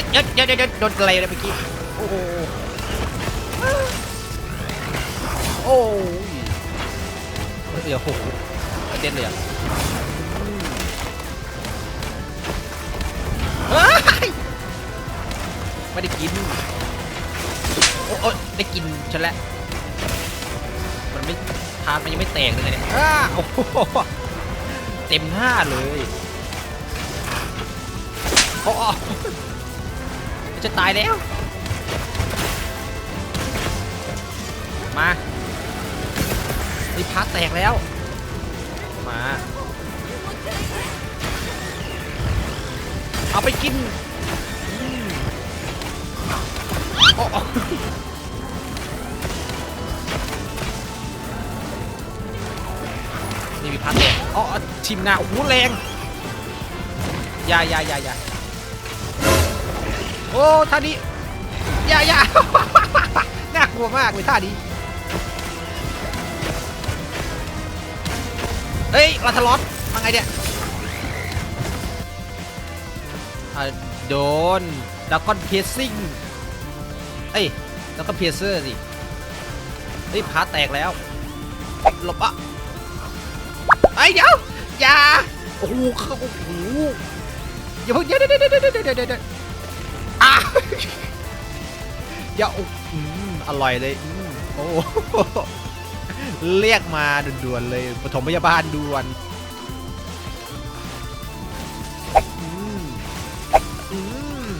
เฮ้ยเดี๋ยวเดี๋ยวเดี๋ยวโดนอะไรเลยเมื่อกี้ โอ้โหโอ้ยเฮ้ยเดี๋ยวโอ้โหกระเด็นเลยอะเฮ้ยไม่ได้กิน โอ้โอ้ได้กินฉันแล้วมันไม่ทานมันยังไม่แตกเลยเนี่ยอ้าโอ้โหเต็มหน้าเลยโอ้โอ้ จะตายแล้ว มานี่พักแตกแล้ว มา เอาไปกินโอ้นี่มีพักแตกอ๋อชิมหน้าโอ้โหแรง อย่าอย่าอย่าอย่า โอ้ท่านี้อย่าอย่า น่ากลัวมากเลยท่านี้เฮ้ยลาทลอสมาไงเนี่ยโดนดักคอนเพสซิ่งเอ้ยดักคอนเพสเซอร์สิเฮ้ยพาแตกแล้วหลบอะไอ้เดี๋ยวอย่าโอ้โหโอ้โหอย่าเพิ่งเดี๋ยวเดี๋ยวเดี๋ยวเดี๋ยวเดี๋ยว อะอย่าอ้อืมอร่อยเลยอืมโอ้โหเรียกมาด่วนๆเลยปฐมพยาบาลด่วนอืมอืม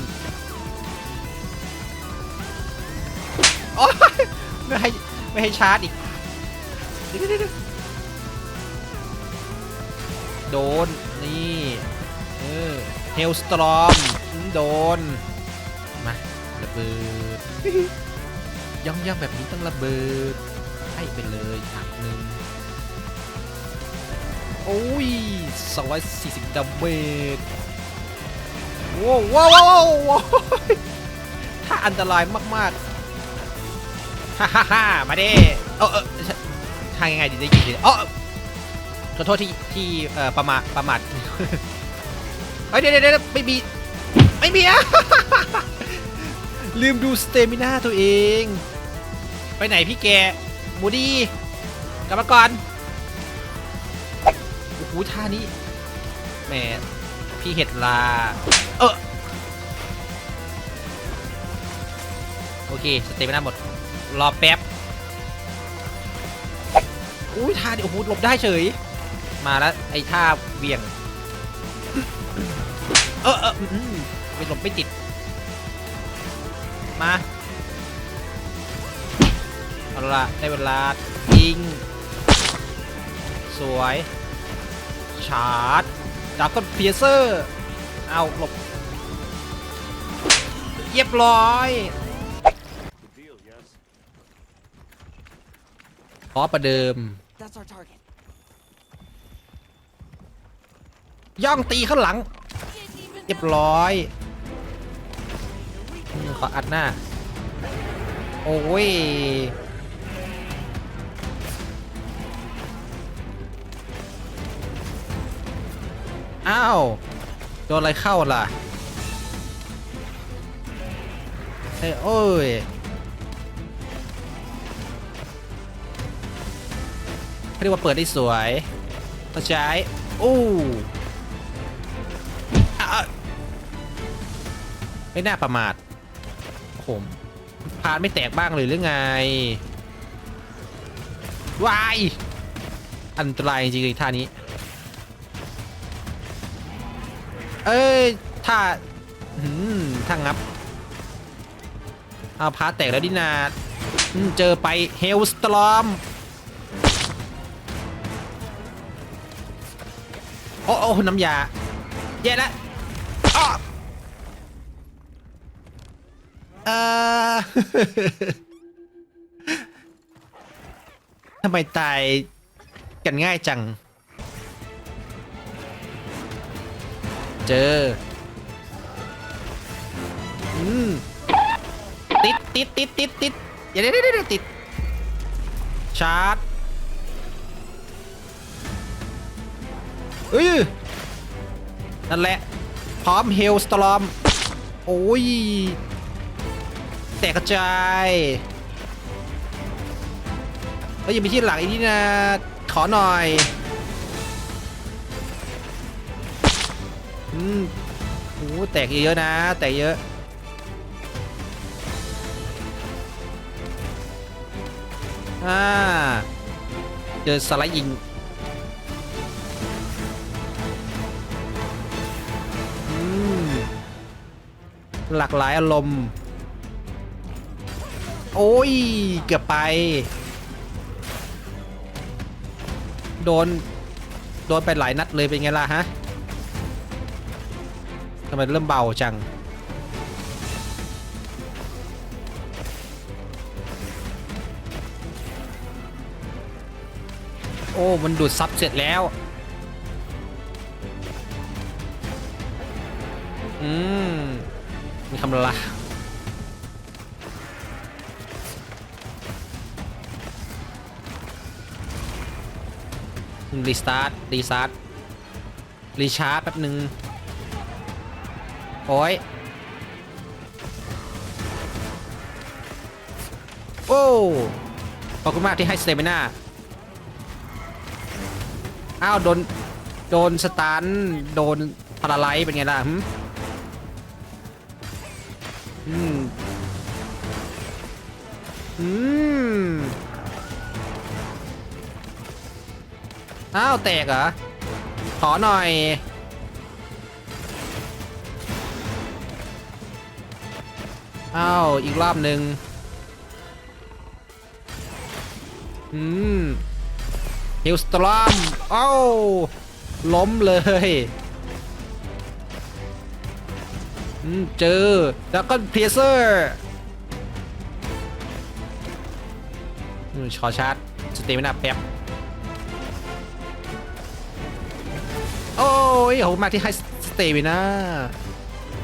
โอ๊ยไม่ให้ไม่ให้ชาร์จอีกเดี๋ยวเดี๋ยวเดี๋ยวโดน นี่ เออเฮลสตรอมโดนมาระเบิด ย่องย่องแบบนี้ต้องระเบิด ให้ไปเลยถังหนึ่งโอ้ย240ดาเมจว้าวว้าวว้าวว้าวถ้าอันตรายมากๆฮ่าฮ่าฮ่ามาด้เออเออทางยังไงดีได้ยินดีอ๋อขอโทษที่ที่เอ่อประมาทประมาทเฮ้ยเดี๋ยวเดี๋ยวเดี๋ยวไม่มีไม่มีอะ ลืมดูสเตมิน่าตัวเอง ไปไหนพี่แกมูดี้กลับมาก่อนโอ้โหท่านี้แหมพี่เห็ดลา เออโอเค สเตมิน่าหมด รอแป๊บอุ้ยท่านี้โอ้โหหลบได้เฉย มาแล้ว ไอ้ท่าเวียง เออเออไม่หลบไม่ติด มา เอาละได้เวลายิง สวย ชาร์จดับก้อนเพียเซอร์ เอาหลบเรียบร้อยขอประเดิม That's our target. ย่องตีข้างหลัง เรียบร้อยอืม ขออัดหน้า โอ้ยอ้าวโดนอะไรเข้าล่ะเฮ้ยโอ้ยเรียกว่าเปิดได้สวยต้อใช้อู้อะอะไม่น่าประมาท โอ้โหพานไม่แตกบ้างเลยหรือไงวายอันตรายจริงๆท่านี้ เอ้ยถ้าหืมถ้างับเอาพาแตกแล้วดินาเจอไปเฮลสตรอมโอ้โอ้น้ำยาแย่แล้ว อ้อเออทำไมตายกันง่ายจัง เจอ อืม ติดติดติดติดติดอย่าเดี๋ยวเดี๋ยวเดติด ชาร์จเอ้ยนั่นแหละ พร้อมเฮลสตรอม โอ้ย แตกกระจายเฮ้ยยังมีที่หลังอีกนี่นะ ขอหน่อยอืมโอ้แตกเยอะๆนะ แตกเยอะอ่าเจอสไลด์ยิงอืมหลากหลายอารมณ์ โอ้ย เกือบไป โดน โดนไปหลายนัดเลยเป็นไงล่ะฮะทำไมเริ่มเบาจัง โอ้ มันดูดซับเสร็จแล้ว อืมมีคำลา รีสตาร์ทรีสตาร์ทรีชาร์จแป๊บหนึ่งโอ้ยโอ้ขอบคุณมากที่ให้สเตมิน่าอ้าวโดน โดนสตันโดนพาราไลท์เป็นไงล่ะหึอืมอืม อ้าวแตกเหรอ ขอหน่อย อ้าว อีกรอบหนึ่งอืมฮิลสตรอมอ้าวล้มเลยอืมเจอแล้วก็เพเซอร์ชอชาร์จสเตมินาแป๊บ โอ้ยโหมาที่ให้สเตมินา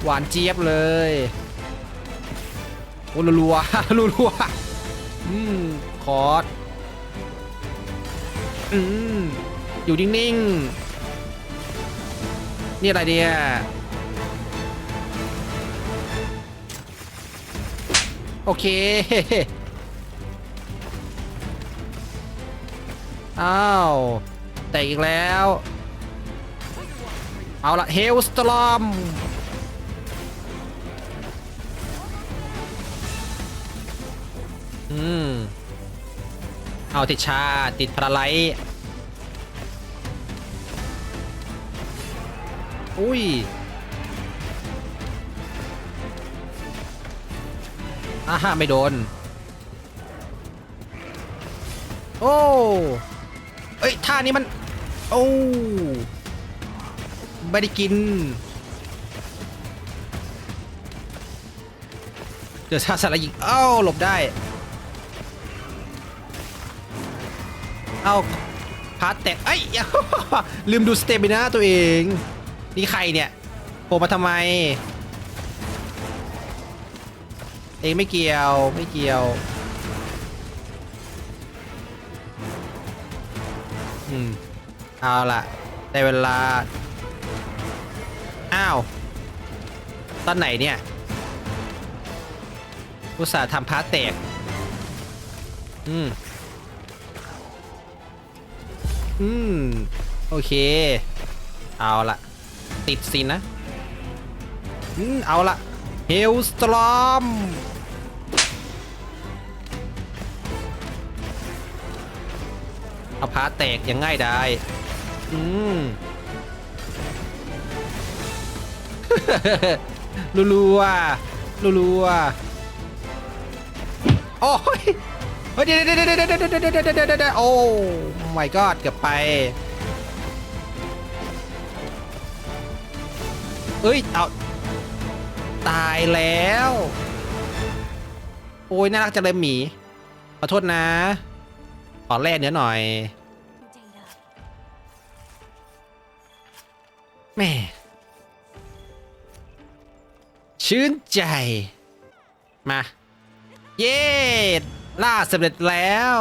หวานเจี๊ยบเลยโอ้รัวๆรัวๆอืมคอร์สอืมอยู่นิ่งๆ นี่อะไรเนี่ยโอเค อ้าว แต่อีกแล้ว เอาละเฮลสตรอมอืม เอาติดชาติดพราไลอุ้ย อ่าฮะไม่โดน โอ้ เอ้ย ท่านี้มัน โอ้ ไม่ได้กิน เดี๋ยวชาสารยิงเอ้าหลบได้ เอาพาร์ทแตกเอ้ยลืมดูสเตมินาตัวเอง นี่ใครเนี่ยโผล่มาทำไม เองไม่เกี่ยวไม่เกี่ยวอืมเอาล่ะได้เวลา อ้าวตอนไหนเนี่ยอุตส่าห์ทำพาร์ทแตกอืม อืม โอเค เอาละติดสินะ อืม เอาละเฮลสตรอมเอาพาแตกยังง่ายได้ อืม รัวๆรัวๆโอ้ยเฮ้ยเดี๋ยวเดี๋ยวเดี๋ยวเดี๋ยวเดี๋ยวเดี๋ยวเดี๋ยวโอ้ my god เกือบไปเอ้ยเอาตายแล้ว โอ้ยน่ารักจังเลยหมี ขอโทษนะ ขอแลกเนื้อหน่อยแม่ ชื่นใจ มา เย้ล่าสำเร็จแล้ว